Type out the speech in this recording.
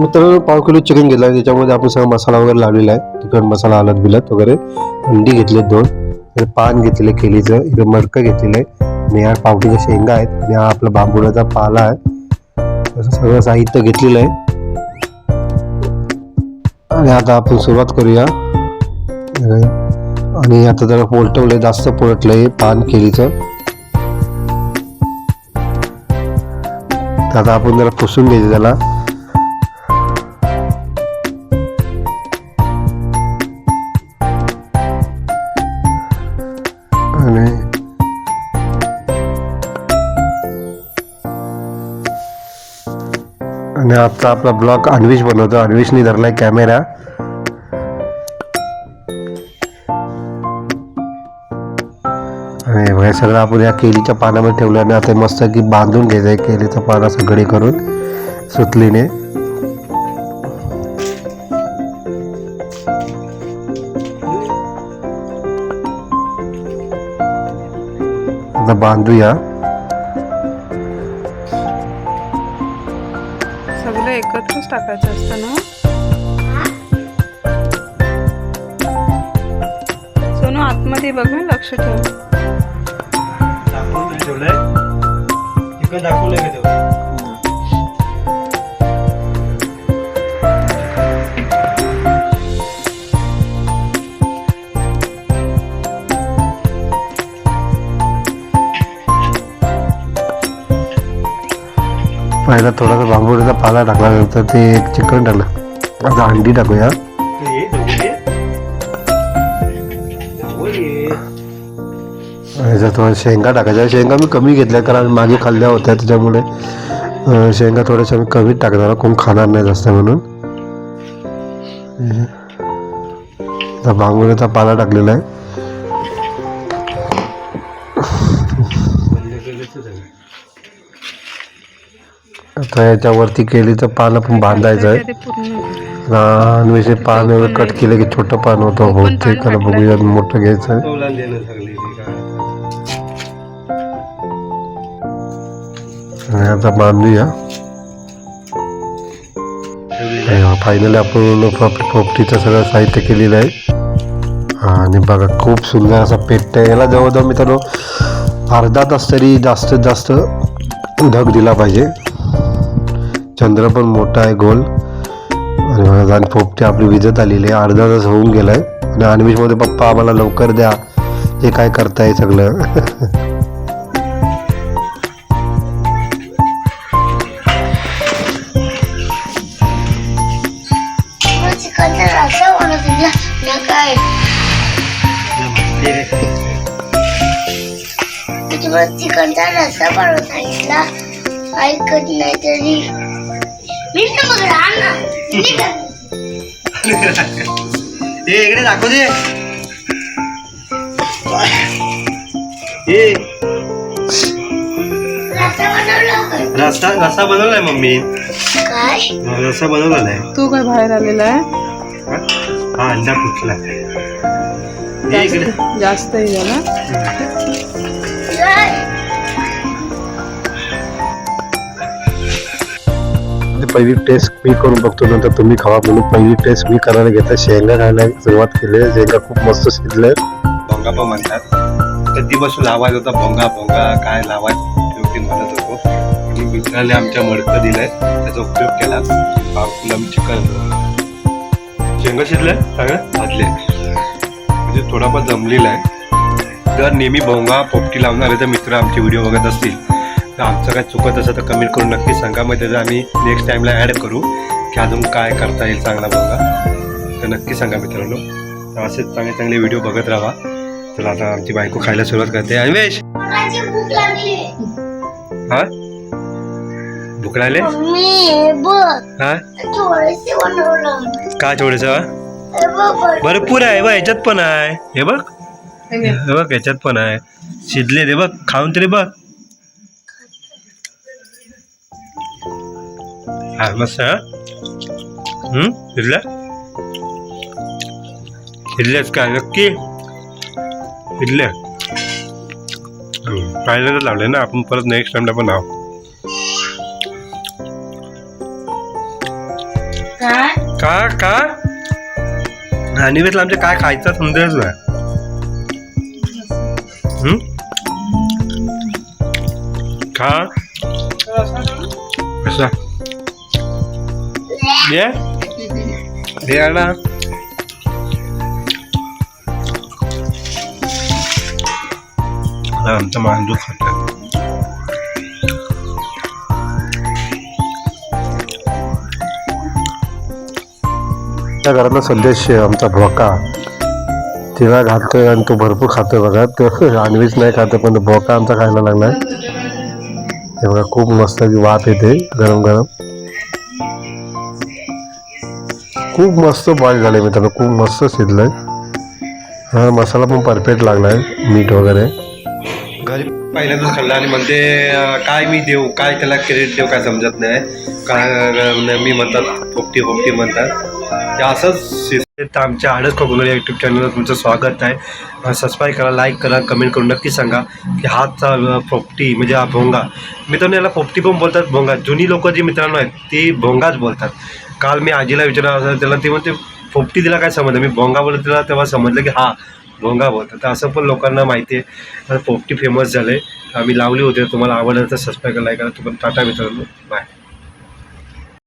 मित्रांनो पाव kilo chicken घेतला. त्याच्यामध्ये आपण सगळा मसाला वगैरे लावलेला आहे. तिखट मसाला हलद बिलत वगैरे. अंडी घेतले दोन. पान घेतलेलं केलीचं इकडे मडकं घेतलेलं आहे. आणि या पावटीच्या शेंगा आहेत. आणि हा आपला बांबुडाचा पाला आहे. असं सगळं साहित्य घेतलेलं आहे. आणि आता आपण सुरुवात करूया. आणि आता जरा पोलटवलंय जास्त पोलटलंय पान केलीचं तर आता आपण जरा पुसून घ्यायचं त्याला. आणि आता आपला ब्लॉग अन्वेष बनवतो. अन्वेषनी धरलाय कॅमेरा. आणि सगळं आपण या केळीच्या पानामध्ये ठेवलं आणि आता मस्त की बांधून घ्यायचं आहे केळीचं पानं सगळे करून सुतलीने. आता बांधूया. एकत्रच टाकायचं असतं ना? सोनू आतमध्ये बघ ना लक्ष ठेव. पहिला थोडासा बांबुड्याचा पाला टाकला नंतर ते एक चिकन टाकलं. आता अंडी टाकूया. याच्यात थोडा शेंगा टाकायच्या शेंगा मी कमी घेतल्या कारण मागे खाल्ल्या होत्या त्याच्यामुळे शेंगा थोड्याशा मी कमी टाकणार कोण खाणार नाही जास्त म्हणून. बांगुरीचा पाला टाकलेला आहे. आता याच्यावरती केळीचं पान आपण बांधायचं आहे ते. आणि हे पान एवढं कट केलं की छोटं पान होतं. बहुतेक त्याला बघूया मोठं घ्यायचं आहे. आता बांधूया. फायनली आपण पोपटीचं सगळं साहित्य केलेलं आहे. आणि बघा खूप सुंदर असा पेट आहे. याला जवळजवळ मित्रांनो अर्धा तास तरी जास्तीत जास्त ढग दिला पाहिजे. चंद्र पण मोठा आहे गोल. आणि बघा आणि पोपटे आपली विजत आलेली आहे. अर्धा तास होऊन गेलाय. आणि आणविशमध्ये पप्पा आम्हाला लवकर द्या. हे काय करताय सगळं. चिकनचा रस्सा बनवतो चिकनचा रस्सा बनवून सांगितला ऐकत नाही तरी हे इकडे दाखव दे. रस्ता रस्ता बनवलाय मम्मी. काय? रस्ता बनवला नाही तू काय बाहेर आलेला आहे? हा? अंडा फुटला इकडे. जास्त जास्त हे झाला पहिली टेस्ट मी करून बघतो नंतर तुम्ही खावा म्हणून पहिली टेस्ट मी करायला घेतला. शेंगा खायला सुरुवात केली. आहे शेंगा खूप मस्त शिजले भोंगा पण म्हणतात. कधीपासून लावायचा होता. भोंगा भोंगा काय लावायचं? शेवटी म्हणत होतो. आणि मित्राने आमच्या मडकं दिलंय त्याचा उपयोग केला. पाव चिकन. शेंगा शिजलंय? सगळं भाजले. म्हणजे थोडाफार जमलेला आहे. जर नेहमी भोंगा पोपटी लावणारे तर मित्र आमचे व्हिडिओ बघत असतील. तर आमचं काय चुकत असेल तर कमेंट करून नक्की सांगा. मग त्याचं आम्ही नेक्स्ट टाईमला ॲड करू. की अजून काय करता येईल चांगला भोंगा तर नक्की सांगा मित्रांनो. तर असेच चांगले चांगले व्हिडिओ बघत राहा. चला आता आमची बायको खायला सुरुवात करते. लागली. हा? भूक लागले? हे बघ. हा? काय थोडंसं? बघ. भरपूर आहे बघ ह्याच्यात पण आहे. हे बघ. हे. हे बघ ह्याच्यात पण आहे. शिजले ते बघ खाऊन तरी बघ. हा मस्त हम्म शिजल्याच काय नक्की शिजल्या पाहिलं तर लावले ना आपण परत नेक्स्ट टाइमला पण आहो का का आणि वेळेला आमच्या काय खायचं समजेच नाही हम्म? खा कसा ये। दे आला आमचा मांडू त्या घरातला संदेश आमचा भोका. तिला घालतोय आणि तो भरपूर खातोय बघा. तो आणवीच नाही खातोय पण भोका आमचा खायला लागलाय. हे बघा खूप मस्त की वाफ येते गरम गरम खूप मस्त बॉईल झाले मित्रांनो. खूप मस्त शिजलं आहे हा मसाला पण परफेक्ट लागला आहे मीठ वगैरे. घरी पहिल्यांदाच खाल्लं आणि म्हणते काय मी देऊ काय त्याला क्रेडिट देऊ काय समजत नाही. काय मी म्हणतात फोपटी फोपटी म्हणतात. ते असंच तर आमच्या हळद कोकण यूट्यूब चॅनलवर तुमचं स्वागत आहे. सबस्क्राईब करा लाईक करा कमेंट करून नक्की सांगा की हाचा फोपटी म्हणजे हा भोंगा. मित्रांनो याला फोपटी पण बोलतात भोंगा. जुनी लोक जी मित्रांनो आहेत ती भोंगाच बोलतात. काल मी आजीला विचारलं त्याला ते म्हणते फोपटी तिला काय समजलं? मी भोंगा बोलत तिला तेव्हा समजलं की हा भोंगा बोलतात. तर असं पण लोकांना माहिती आहे. पोपटी फेमस झाले. आम्ही लावली होती तुम्हाला आवडलं तर सबस्क्राईब करा लाईक करा. तुम्हाला टाटा मित्रांनो. बाय